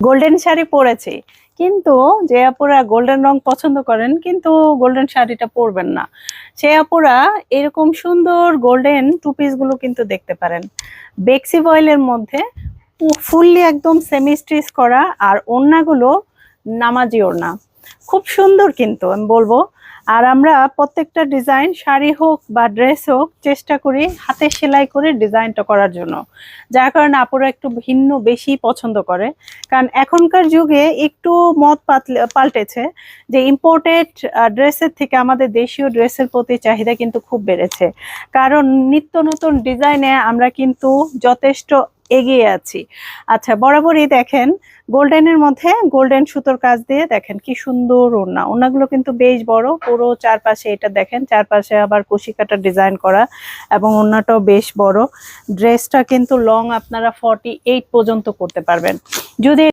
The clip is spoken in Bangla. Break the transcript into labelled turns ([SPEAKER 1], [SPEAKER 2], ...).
[SPEAKER 1] গোল্ডেন শাড়ি পরেছি। কিন্তু যে আপুরা গোল্ডেন রং পছন্দ করেন, কিন্তু গোল্ডেন শাড়িটা পরবেন না। সে আপুরা এরকম সুন্দর গোল্ডেন টু গুলো কিন্তু দেখতে পারেন। বেক্সি বয়েলের মধ্যে ফুললি একদম সেমি করা, আর ওড়নাগুলো নামাজি ওড়না। খুব সুন্দর কিন্তু, আমি বলব। আর আমরা প্রত্যেকটা ডিজাইন শাড়ি হোক বা ড্রেস হোক, চেষ্টা করি হাতে সেলাই করে ডিজাইনটা করার জন্য। যার কারণে আপুরা একটু ভিন্ন বেশি পছন্দ করে। কারণ এখনকার যুগে একটু মত পাল্টেছে যে ইম্পোর্টেড ড্রেসের থেকে আমাদের দেশীয় ড্রেসের প্রতি চাহিদা কিন্তু খুব বেড়েছে। কারণ নিত্য নতুন ডিজাইনে আমরা কিন্তু যথেষ্ট এগিয়ে আছি। আচ্ছা বরাবরই দেখেন, গোল্ডেনের মধ্যে গোল্ডেন সুতোর কাজ দিয়ে দেখেন কি সুন্দর ওড়না। ওড়নাগুলো কিন্তু বেশ বড়, পুরো চারপাশে এটা দেখেন, চারপাশে আবার কাটার ডিজাইন করা এবং ওড়নাটাও বেশ বড়। ড্রেসটা কিন্তু লং আপনারা ফর্টি পর্যন্ত করতে পারবেন। যদি